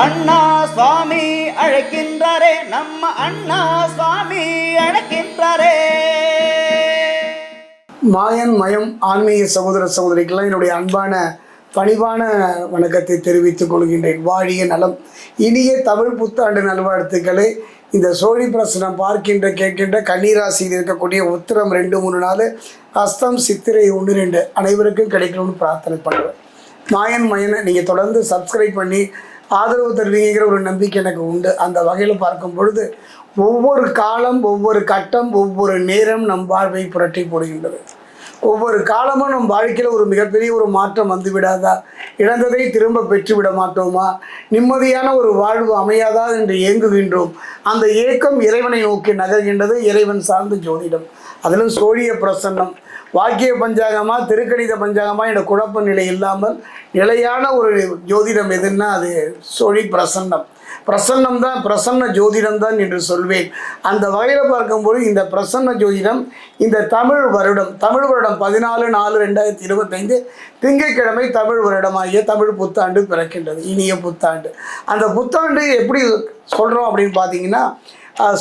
அண்ணா சுவாமி அழைக்கின்றாரே நம்ம அண்ணா சுவாமி அழைக்கின்றாரே. மாயன் மயம் ஆன்மீக சகோதர சகோதரிக்கெல்லாம் என்னுடைய அன்பான பணிவான வணக்கத்தை தெரிவித்துக் கொள்கின்றேன். வாழிய நலம். இனிய தமிழ் புத்தாண்டு நல்வாழ்த்துக்களை. இந்த சோழி பிரசனம் பார்க்கின்ற கேட்கின்ற கன்னிராசியில் இருக்கக்கூடிய உத்திரம் ரெண்டு மூணு நாள் அஸ்தம் சித்திரை ஒன்று ரெண்டு அனைவருக்கும் கிடைக்கணும்னு பிரார்த்தனை பண்ணுவேன் மாயன் மயனை நீங்கள் தொடர்ந்து சப்ஸ்கிரைப் பண்ணி ஆதரவு தருவீங்கிற ஒரு நம்பிக்கை எனக்கு உண்டு. அந்த வகையில் பார்க்கும் பொழுது ஒவ்வொரு காலம் ஒவ்வொரு கட்டம் ஒவ்வொரு நேரம் நம் வாழ்வை புரட்டி போடுகின்றது. ஒவ்வொரு காலமும் நம் வாழ்க்கையில் ஒரு மிகப்பெரிய ஒரு மாற்றம் வந்து விடாதா? இழந்ததை திரும்ப பெற்று விட மாட்டோமா? நிம்மதியான ஒரு வாழ்வு அமையாதா என்று ஏங்குகின்றோம். அந்த ஏக்கம் இறைவனை நோக்கி நகர்கின்றது இறைவன் சார்ந்த ஜோதிடம். அதிலும் சோழிய பிரசன்னம். வாக்கிய பஞ்சாங்கமா திருக்கணித பஞ்சாங்கமா என்ற குழப்ப நிலை இல்லாமல் நிலையான ஒரு ஜோதிடம் எதுன்னா அது சோழி பிரசன்னம். பிரசன்னம் தான் பிரசன்ன ஜோதிடம் தான் என்று சொல்வேன். அந்த வகையில் பார்க்கும்போது இந்த பிரசன்ன ஜோதிடம் இந்த தமிழ் வருடம் தமிழ் வருடம் பதினாலு நாலு ரெண்டாயிரத்தி இருபத்தைந்து திங்கட்கிழமை தமிழ் வருடமாகிய தமிழ் புத்தாண்டு பிறக்கின்றது இனிய புத்தாண்டு. அந்த புத்தாண்டு எப்படி சொல்கிறோம் அப்படின்னு பார்த்தீங்கன்னா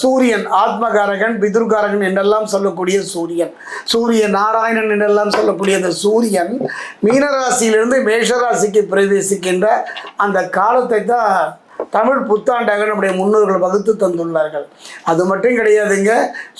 சூரியன் ஆத்மகாரகன் பிதுர்காரகன் என்றெல்லாம் சொல்லக்கூடிய சூரியன். சூரிய நாராயணன் என்றெல்லாம் சொல்லக்கூடிய அந்த சூரியன் மீனராசியிலிருந்து மேஷராசிக்கு பிரவேசிக்கின்ற அந்த காலத்தை தான் தமிழ் புத்தாண்டாக நம்முடைய முன்னோர்கள் வகுத்து தந்துள்ளார்கள். அது மட்டும் கிடையாதுங்க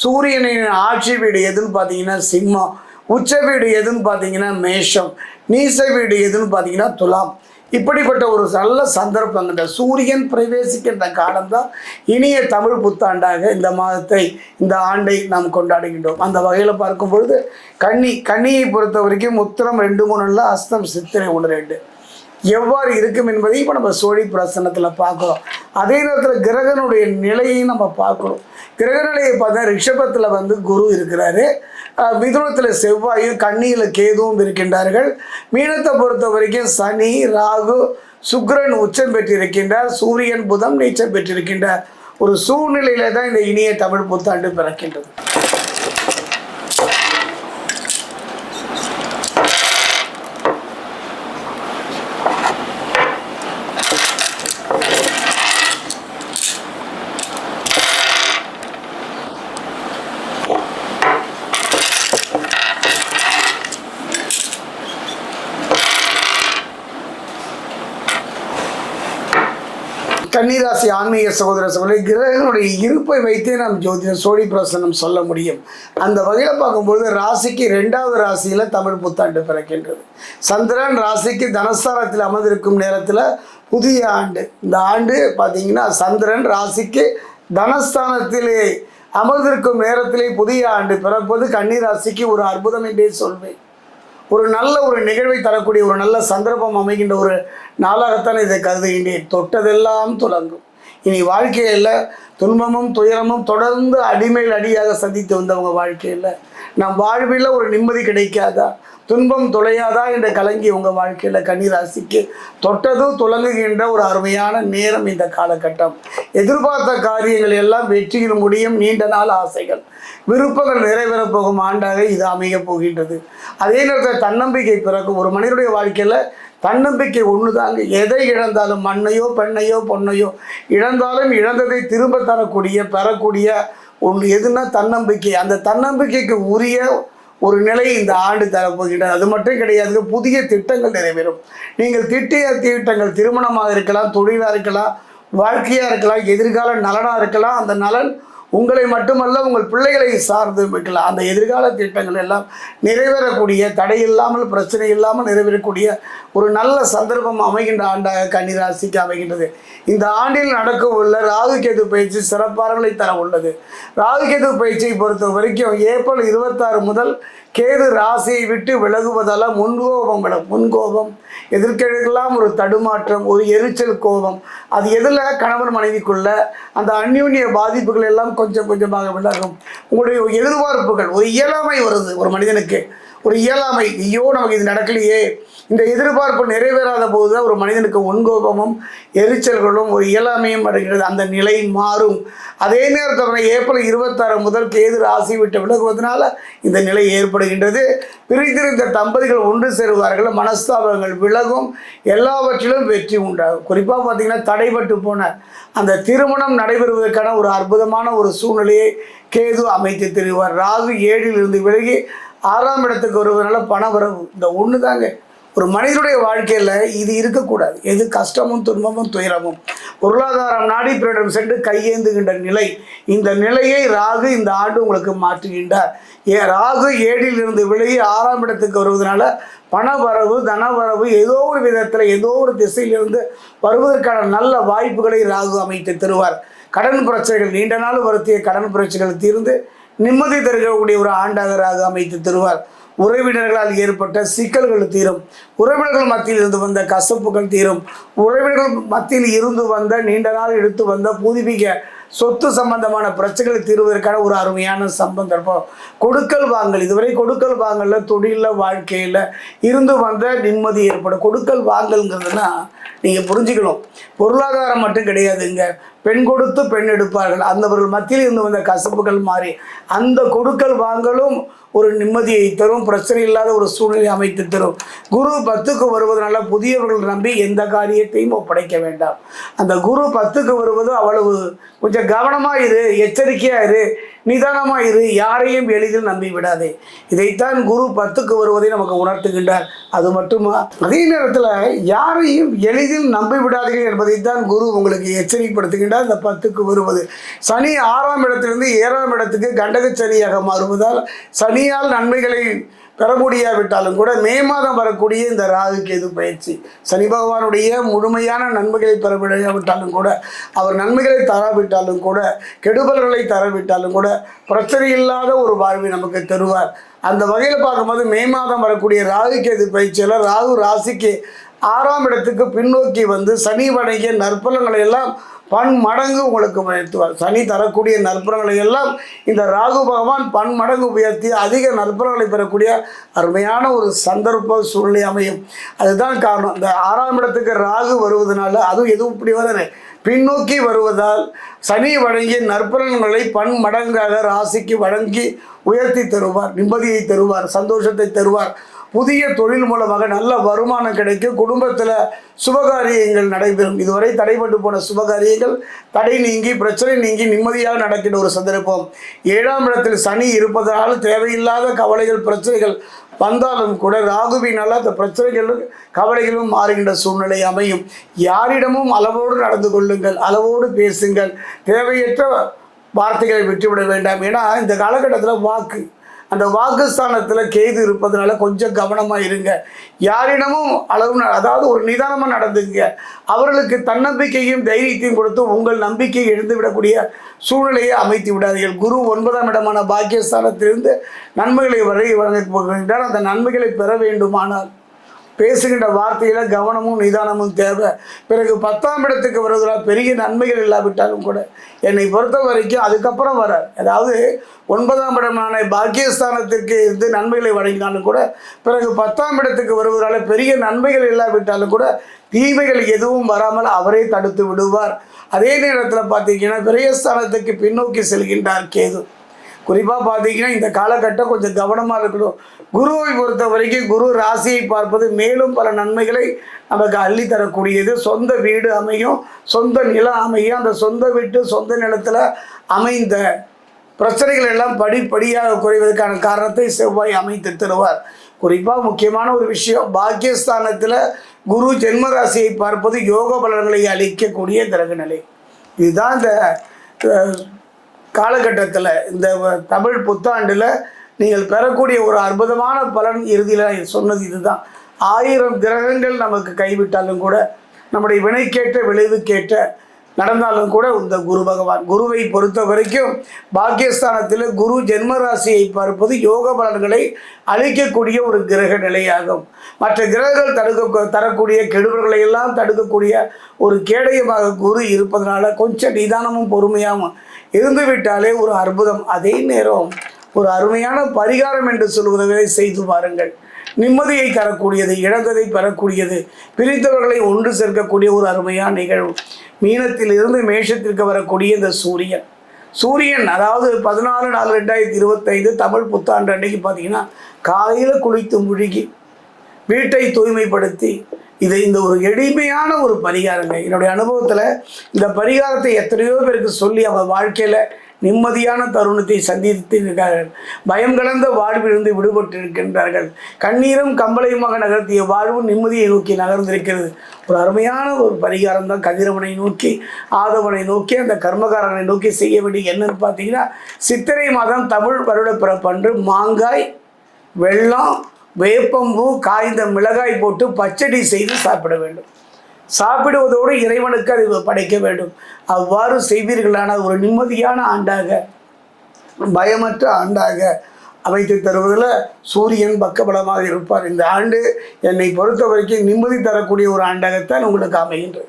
சூரியனின் ஆட்சி வீடு எதுன்னு பார்த்தீங்கன்னா சிம்மம் உச்ச வீடு எதுன்னு பார்த்தீங்கன்னா மேஷம் நீச வீடு எதுன்னு பார்த்தீங்கன்னா துலாம். இப்படிப்பட்ட ஒரு நல்ல சந்தர்ப்பம் இந்த சூரியன் பிரவேசிக்கின்ற காலம்தான் இனிய தமிழ் புத்தாண்டாக இந்த மாதத்தை இந்த ஆண்டை நாம் கொண்டாடுகின்றோம். அந்த வகையில் பார்க்கும் பொழுது கன்னி கன்னியை பொறுத்த வரைக்கும் உத்திரம் ரெண்டு மூணுல அஸ்தம் சித்திரை ஒன்று ரெண்டு. எவ்வாறு இருக்கும் என்பதை இப்போ நம்ம சோழி பிரசன்னத்தில் பார்க்குறோம். அதே நேரத்தில் கிரகனுடைய நிலையையும் நம்ம பார்க்கணும் கிரக நிலையை பார்த்தா ரிஷபத்தில் வந்து குரு இருக்கிறாரு. மிதுனத்தில் செவ்வாயும் கண்ணியில் கேதுவும் இருக்கின்றார்கள். மீனத்தை பொறுத்த வரைக்கும் சனி ராகு சுக்கிரன் உச்சம் பெற்றிருக்கின்றார். சூரியன் புதம் நீச்சம் பெற்றிருக்கின்றார். ஒரு சூழ்நிலையில தான் இந்த இனிய தமிழ் புத்தாண்டு பிறக்கின்றது. கன்னிராசி ஆன்மீக சகோதர சகோதரி கிரகங்களுடைய இருப்பை வைத்தே நாம் ஜோதிட சோழி பிரசனம் சொல்ல முடியும். அந்த வகையில் பார்க்கும்போது ராசிக்கு ரெண்டாவது ராசியில் தமிழ் புத்தாண்டு பிறக்கின்றது. சந்திரன் ராசிக்கு தனஸ்தானத்தில் அமர்ந்திருக்கும் நேரத்தில் புதிய ஆண்டு. இந்த ஆண்டு பார்த்தீங்கன்னா சந்திரன் ராசிக்கு தனஸ்தானத்திலே அமர்ந்திருக்கும் நேரத்திலே புதிய ஆண்டு பிறப்பது கன்னி ராசிக்கு ஒரு அற்புதம் என்றே சொல்வேன். ஒரு நல்ல ஒரு நிகழ்வை தரக்கூடிய ஒரு நல்ல சந்தர்ப்பம் அமைகின்ற ஒரு நாளாகத்தான் இதை கருதுகின்றேன். தொட்டதெல்லாம் துலங்கும். இனி வாழ்க்கையில் துன்பமும் துயரமும் தொடர்ந்து அடிமையில் அடியாக சந்தித்து வந்தவங்க வாழ்க்கையில். நம் வாழ்வில் ஒரு நிம்மதி கிடைக்காதா? துன்பம் துளையாதா என்ற கலங்கி உங்கள் வாழ்க்கையில் கன்னிராசிக்கு தொட்டதும் துளங்குகின்ற ஒரு அருமையான நேரம் இந்த காலகட்டம். எதிர்பார்த்த காரியங்கள் எல்லாம் வெற்றியில் முடியும் நீண்ட நாள் ஆசைகள். விருப்பங்கள் நிறைவேறப் போகும் ஆண்டாக இது அமையப் போகின்றது. அதே நேரத்தில் தன்னம்பிக்கை பிறக்கும். ஒரு மனிதனுடைய வாழ்க்கையில் தன்னம்பிக்கை ஒன்று தாங்க எதை இழந்தாலும் மண்ணையோ பெண்ணையோ பொண்ணையோ இழந்தாலும் இழந்ததை திரும்ப தரக்கூடிய பெறக்கூடிய ஒன்று எதுனா தன்னம்பிக்கை. அந்த தன்னம்பிக்கைக்கு உரிய ஒரு நிலை இந்த ஆண்டு தரப்போகின்றது. அது மட்டும் கிடையாது புதிய திட்டங்கள் நிறைவேறும். நீங்கள் திட்டிய திட்டங்கள் திருமணமாக இருக்கலாம் தொழிலாக இருக்கலாம் வாழ்க்கையாக இருக்கலாம் எதிர்கால நலனாக இருக்கலாம் அந்த நலன் உங்களை மட்டுமல்ல உங்கள் பிள்ளைகளை சார்ந்து வைக்கலாம். அந்த எதிர்கால திட்டங்கள் எல்லாம் நிறைவேறக்கூடிய தடை இல்லாமல் பிரச்சனை இல்லாமல் நிறைவேறக்கூடிய ஒரு நல்ல சந்தர்ப்பம் அமைகின்ற ஆண்டாக கன்னிராசிக்கு அமைகின்றது. இந்த ஆண்டில் நடக்க உள்ள ராகு கேது பயிற்சி சிறப்பார்களை தர உள்ளது. ராகு கேது பயிற்சியை பொறுத்த வரைக்கும் ஏப்ரல் இருபத்தாறு முதல் கேது ராசியை விட்டு விலகுவதால் முன்கோபம் வில முன்கோபம். எதிர்க்கெல்லாம் ஒரு தடுமாற்றம் ஒரு எரிச்சல் கோபம். அது எதில்? கணவன் மனைவிக்குள்ள. அந்த அந்யூன்ய பாதிப்புகள் எல்லாம் கொஞ்சம் கொஞ்சமாக விலகும். உங்களுடைய எதிர்பார்ப்புகள் ஒரு இயலாமை வருது ஒரு மனிதனுக்கு. ஒரு இயலாமை ஐயோ நமக்கு இது நடக்கலையே. இந்த எதிர்பார்ப்பு நிறைவேறாத போது தான் ஒரு மனிதனுக்கு ஒன்கோபமும் எரிச்சல்களும் ஒரு இயலாமையும் அடைகிறது அந்த நிலை மாறும். அதே நேரத்தில் ஏப்ரல் இருபத்தாறு முதல் கேது ராசி விட்டு விலகுவதனால இந்த நிலை ஏற்படுகின்றது. பிரித்திருந்த தம்பதிகள் ஒன்று சேருவார்கள். மனஸ்தாபங்கள் விலகும். எல்லாவற்றிலும் வெற்றி உண்டாகும். குறிப்பாக பார்த்தீங்கன்னா தடைபட்டு போன அந்த திருமணம் நடைபெறுவதற்கான ஒரு அற்புதமான ஒரு சூழ்நிலையை கேது அமைத்து தருவார். ராகு ஏழில் இருந்து விலகி ஆறாம் இடத்துக்கு வருவதனால பண வரவு இந்த ஒன்று தாங்க ஒரு மனிதனுடைய வாழ்க்கையில் இது இருக்கக்கூடாது. எது கஷ்டமும் துன்பமும் துயரமும். பொருளாதாரம் நாடி பிறரிடம் சென்று கையேந்துகின்ற நிலை. இந்த நிலையை ராகு இந்த ஆண்டு உங்களுக்கு மாற்றுகின்றார். ஏ ராகு ஏழில் இருந்து விலகி ஆறாம் இடத்துக்கு வருவதனால பணவரவு தனவரவு ஏதோ ஒரு விதத்தில் ஏதோ ஒரு திசையிலிருந்து வருவதற்கான நல்ல வாய்ப்புகளை ராகு அமைத்து தருவார். கடன் பிரச்சனைகள் நீண்ட நாள் வருத்திய கடன் பிரச்சனைகள் தீர்ந்து நிம்மதி தருகக்கூடிய ஒரு ஆண்டாகராக அமைத்து தருவார். உறவினர்களால் ஏற்பட்ட சிக்கல்கள் தீரும். உறவினர்கள் மத்தியில் இருந்து வந்த கசப்புகள் தீரும். உறவினர்கள் மத்தியில் இருந்து வந்த நீண்ட நாள் எடுத்து வந்த புதுப்பிக்க சொத்து சம்பந்தமான பிரச்சனைகள் தீர்வதற்கான ஒரு அருமையான சம்பந்தம் கொடுக்கல் வாங்கல் இதுவரை கொடுக்கல் வாங்கல தொழிலில் வாழ்க்கையில் இருந்து வந்த நிம்மதி ஏற்படும். கொடுக்கல் வாங்கல்ங்கிறதுனா நீங்கள் புரிஞ்சுக்கணும். பொருளாதாரம் மட்டும் கிடையாதுங்க. பெண் கொடுத்து பெண் எடுப்பார்கள். அந்தவர்கள் மத்தியில் இருந்து வந்த கசப்புகள் மாறி அந்த கொடுக்கல் வாங்கலும் ஒரு நிம்மதியை தரும் பிரச்சனை இல்லாத ஒரு சூழ்நிலை அமைத்து தரும். குரு பத்துக்கு வருவதனால புதியவர்கள் நம்பி எந்த காரியத்தையும் ஒப்படைக்க வேண்டாம். அந்த குரு பத்துக்கு வருவது அவ்வளவு கொஞ்சம் கவனமாக இரு எச்சரிக்கையாக இரு நிதானமாக இரு யாரையும் எளிதில் நம்பி விடாதே. இதைத்தான் குரு பத்துக்கு வருவதை நமக்கு உணர்த்துகின்றார். அது மட்டுமா? அதே நேரத்தில் யாரையும் எளிதில் நம்பி விடாதீர்கள் என்பதைத்தான் குரு உங்களுக்கு எச்சரிக்கப்படுத்துகின்றார். இந்த பத்துக்கு வருவது. சனி ஆறாம் இடத்திலிருந்து ஏழாம் இடத்துக்கு கண்டக சனியாக மாறுவதால் சனியால் நன்மைகளை பெற முடியாவிட்டாலும் கூட மே மாதம் வரக்கூடிய இந்த ராகு கேது பயிற்சி சனி பகவானுடைய முழுமையான நன்மைகளை பெற முடியாவிட்டாலும் கூட அவர் நன்மைகளை தராவிட்டாலும் கூட கெடுபல்களை தரவிட்டாலும் கூட பிரச்சனை இல்லாத ஒரு வாழ்வை நமக்கு தருவார். அந்த வகையில் பார்க்கும்போது மே மாதம் வரக்கூடிய ராகு கேது பயிற்சியில் ராகு ராசிக்கு ஆறாம் இடத்துக்கு பின்னோக்கி வந்து சனி வணங்கிய நற்பலங்களை எல்லாம் பன்மடங்கு உங்களுக்கு உயர்த்துவார். சனி தரக்கூடிய நற்பலங்களை எல்லாம் இந்த ராகு பகவான் பன்மடங்கு உயர்த்தி அதிக நற்பலங்களை பெறக்கூடிய அருமையான ஒரு சந்தர்ப்ப சூழ்நிலை அமையும். அதுதான் காரணம். இந்த ஆறாம் இடத்துக்கு ராகு வருவதனால அதுவும் எதுவும் இப்படி வதானே பின்னோக்கி வருவதால் சனி வழங்கிய நற்பலன்களை பன்மடங்காக ராசிக்கு வழங்கி உயர்த்தி தருவார். நிம்மதியை தருவார். சந்தோஷத்தை தருவார். புதிய தொழில் மூலமாக நல்ல வருமானம் கிடைக்கும். குடும்பத்தில் சுபகாரியங்கள் நடைபெறும். இதுவரை தடைபட்டு போன சுபகாரியங்கள் தடை நீங்கி பிரச்சனை நீங்கி நிம்மதியாக நடக்கின்ற ஒரு சந்தர்ப்பம். ஏழாம் இடத்தில் சனி இருப்பதால் தேவையில்லாத கவலைகள் பிரச்சனைகள் வந்தாலும் கூட ராகுவினால் அந்த பிரச்சனைகளும் கவலைகளும் மாறுகின்ற சூழ்நிலை அமையும். யாரிடமும் அளவோடு நடந்து கொள்ளுங்கள் அளவோடு பேசுங்கள். தேவையற்ற வார்த்தைகளை விட்டுவிட வேண்டாம். ஏன்னா இந்த காலகட்டத்தில் வாக்கு அந்த வாக்குஸ்தானத்தில் கேது இருப்பதனால கொஞ்சம் கவனமாக இருங்க. யாரிடமும் அளவு ந- அதாவது ஒரு நிதானமாக நடந்துங்க. அவர்களுக்கு தன்னம்பிக்கையும் தைரியத்தையும் கொடுத்து உங்கள் நம்பிக்கையை எழுந்து விடக்கூடிய சூழ்நிலையை அமைத்து விடாதீர்கள். குரு ஒன்பதாம் இடமான பாக்கியஸ்தானத்திலிருந்து நன்மைகளை வரை வழங்க அந்த நன்மைகளை பெற வேண்டுமானால் பேசுகின்ற வார்த்தையில் கவனமும் நிதானமும் தேவை. பிறகு பத்தாம் இடத்துக்கு வருவதால் பெரிய நன்மைகள் இல்லாவிட்டாலும் கூட என்னை பொறுத்த வரைக்கும் அதுக்கப்புறம் வர அதாவது ஒன்பதாம் இடமான பாக்கியஸ்தானத்திற்கு இருந்து நன்மைகளை வழங்கினாலும் கூட பிறகு பத்தாம் இடத்துக்கு வருவதால் பெரிய நன்மைகள் இல்லாவிட்டாலும் கூட தீமைகள் எதுவும் வராமல் அவரே தடுத்து விடுவார். அதே நேரத்தில் பார்த்தீங்கன்னா விரயஸ்தானத்துக்கு பின்னோக்கி செல்கின்றார் கேது. குறிப்பாக பார்த்தீங்கன்னா இந்த காலகட்டம் கொஞ்சம் கவனமாக இருக்கணும். குருவை பொறுத்த வரைக்கும் குரு ராசியை பார்ப்பது மேலும் பல நன்மைகளை நமக்கு அள்ளி தரக்கூடியது. சொந்த வீடு அமையும் சொந்த நிலம் அமையும் அந்த சொந்த வீட்டு சொந்த நிலத்தில் அமைந்த பிரச்சனைகள் எல்லாம் படிப்படியாக குறைவதற்கான காரணத்தை செவ்வாய் அமைத்து தருவார். குறிப்பாக முக்கியமான ஒரு விஷயம் பாக்கியஸ்தானத்தில் குரு ஜென்ம ராசியை பார்ப்பது யோக பலன்களை அளிக்கக்கூடிய கிரகநிலை. இதுதான் இந்த காலகட்டத்தில் இந்த தமிழ் புத்தாண்டில் நீங்கள் பெறக்கூடிய ஒரு அற்புதமான பலன் இறுதியில் சொன்னது இதுதான். ஆயிரம் கிரகங்கள் நமக்கு கைவிட்டாலும் கூட நம்முடைய வினைக்கேற்ற விளைவுக்கேற்ற நடந்தாலும் கூட இந்த குரு பகவான் குருவை பொறுத்த வரைக்கும் பாக்கியஸ்தானத்தில் குரு ஜென்ம ராசியை பார்ப்பது யோக பலன்களை அளிக்கக்கூடிய ஒரு கிரக நிலையாகும். மற்ற கிரகங்கள் தடுக்க தரக்கூடிய கெடுபல்களை எல்லாம் தடுக்கக்கூடிய ஒரு கேடயமாக குரு இருப்பதனால கொஞ்சம் நிதானமும் பொறுமையாகவும் இருந்து விட்டாலே ஒரு அற்புதம். அதே நேரம் ஒரு அருமையான பரிகாரம் என்று சொல்வதை செய்து பாருங்கள். நிம்மதியை தரக்கூடியது இழந்ததை பெறக்கூடியது பிரித்தவர்களை ஒன்று சேர்க்கக்கூடிய ஒரு அருமையான நிகழ்வு. மீனத்தில் இருந்து மேஷத்திற்கு வரக்கூடிய இந்த சூரியன். சூரியன் அதாவது பதினாலு நாலு ரெண்டாயிரத்தி இருபத்தைந்து தமிழ் புத்தாண்டு அன்னைக்கு பார்த்தீங்கன்னா காலையில் குளித்து முழுகி வீட்டை தூய்மைப்படுத்தி இது இந்த ஒரு எளிமையான ஒரு பரிகாரங்க என்னுடைய அனுபவத்தில் இந்த பரிகாரத்தை எத்தனையோ பேருக்கு சொல்லி அவங்க வாழ்க்கையில் நிம்மதியான தருணத்தை சந்தித்து இருக்கிறார்கள் பயம் கலந்த வாழ்விலிருந்து விடுபட்டு இருக்கின்றார்கள் கண்ணீரும் கம்பளையுமாக நகர்த்திய வாழ்வு நிம்மதியை நோக்கி நகர்ந்திருக்கிறது. ஒரு அருமையான ஒரு பரிகாரம் தான். கதிரவனை நோக்கி ஆதவனை நோக்கி அந்த கர்மகாரனை நோக்கி செய்ய வேண்டிய என்னன்னு பார்த்தீங்கன்னா சித்திரை மாதம் தமிழ் வருட பிறப்பன்று மாங்காய் வெல்லம் வேப்பம்பூ காய்ந்த மிளகாய் போட்டு பச்சடி செய்து சாப்பிட வேண்டும். சாப்பிடுவதோடு இறைவனுக்கு அதை படைக்க வேண்டும். அவ்வாறு செய்வீர்களான ஒரு நிம்மதியான ஆண்டாக பயமற்ற ஆண்டாக அமைத்து தருவதில் சூரியன் பக்கபலமாக இருப்பார். இந்த ஆண்டு என்னை பொறுத்த வரைக்கும் நிம்மதி தரக்கூடிய ஒரு ஆண்டாகத்தான் உங்களுக்கு அமைகின்றது.